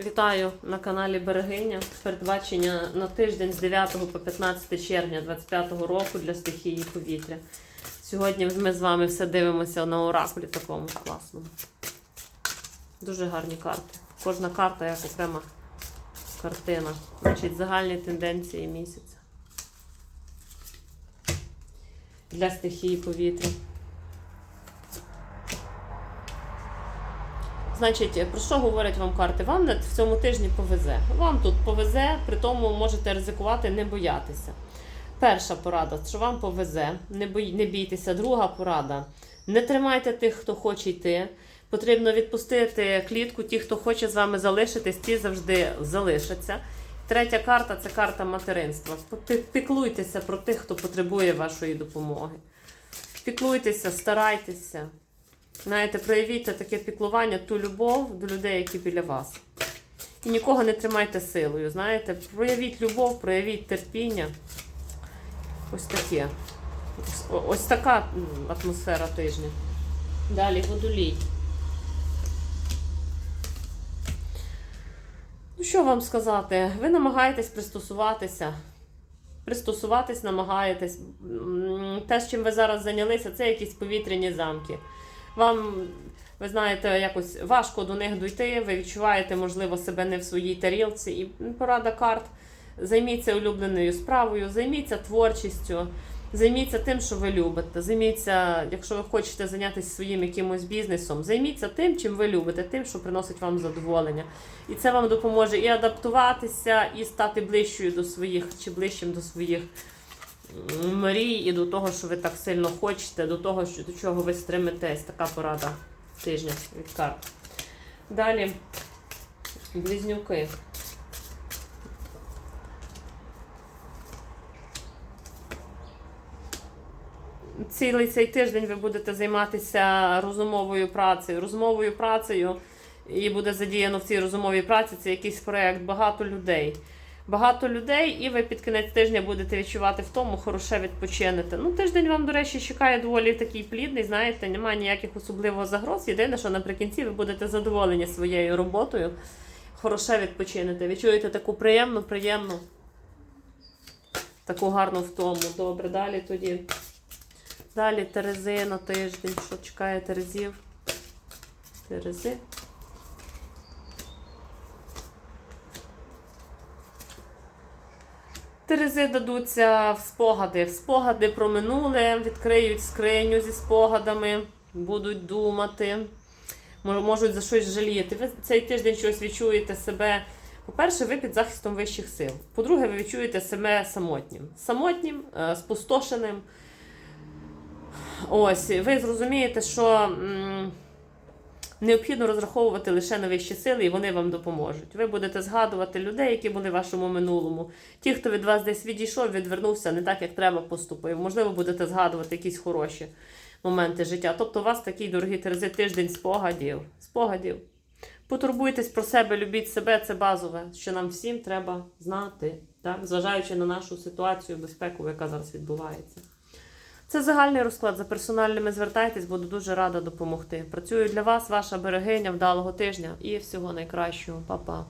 Вітаю на каналі Берегиня. Передбачення на тиждень з 9 по 15 червня 2025 року для стихії повітря. Сьогодні ми з вами все дивимося на оракулі такому класному. Дуже гарні карти. Кожна карта як окрема картина. Значить, загальні тенденції місяця. Для стихії повітря. Значить, про що говорять вам карти? Вам в цьому тижні повезе. Вам тут повезе, при тому можете ризикувати, не боятися. Перша порада, що вам повезе, не, бої, не бійтеся. Друга порада. Не тримайте тих, хто хоче йти. Потрібно відпустити клітку, ті, хто хоче з вами залишитись, ті завжди залишаться. Третя карта це карта материнства. Пі- Піклуйтеся про тих, хто потребує вашої допомоги. Піклуйтеся, старайтеся. Знаєте, проявіть таке піклування, ту любов до людей, які біля вас. І нікого не тримайте силою. Знаєте, проявіть любов, проявіть терпіння. Ось таке. Ось, ось така атмосфера тижня. Далі водолій. Ну, що вам сказати? Ви намагаєтесь пристосуватися. Пристосуватись, намагаєтесь. Те, з чим ви зараз зайнялися, це якісь повітряні замки. Вам, ви знаєте, якось важко до них дійти, ви відчуваєте, можливо, себе не в своїй тарілці. І порада карт. Займіться улюбленою справою, займіться творчістю, займіться тим, що ви любите. Займіться, якщо ви хочете зайнятися своїм якимось бізнесом, займіться тим, чим ви любите, тим, що приносить вам задоволення. І це вам допоможе і адаптуватися, і стати ближчою до своїх чи ближчим до своїх мрій, і до того, що ви так сильно хочете, до того, що, до чого ви стремитесь. Така порада тижня від карт. Далі близнюки. Цілий цей тиждень ви будете займатися розумовою працею. Розумовою працею і буде задіяно в цій розумовій праці це якийсь проєкт, багато людей. Багато людей, і ви під кінець тижня будете відчувати в тому, хороше відпочинете. Ну, тиждень вам, до речі, чекає доволі такий плідний, знаєте, немає ніяких особливих загроз. Єдине, що наприкінці ви будете задоволені своєю роботою. Хороше відпочинете. Відчуєте таку приємну, приємну, таку гарну втому. Добре, далі тоді. Далі Терези на тиждень. Що чекає Терезів? Терези. Терези дадуться в спогади. В спогади про минуле, відкриють скриню зі спогадами, будуть думати, можуть за щось жаліти. Ви цей тиждень щось відчуєте себе. По-перше, ви під захистом вищих сил. По-друге, ви відчуєте себе самотнім. Самотнім, е, спустошеним. Ось, ви зрозумієте, що необхідно розраховувати лише на вищі сили, і вони вам допоможуть. Ви будете згадувати людей, які були в вашому минулому. Ті, хто від вас десь відійшов, відвернувся, не так, як треба поступив. Можливо, будете згадувати якісь хороші моменти життя. Тобто, у вас такий, дорогі Терези, тиждень спогадів. Спогадів. Потурбуйтесь про себе, любіть себе, це базове, що нам всім треба знати, так? зважаючи на нашу ситуацію, безпеку, яка зараз відбувається. Це загальний розклад. За персональними звертайтесь, буду дуже рада допомогти. Працюю для вас, ваша берегиня, вдалого тижня і всього найкращого. Па-па.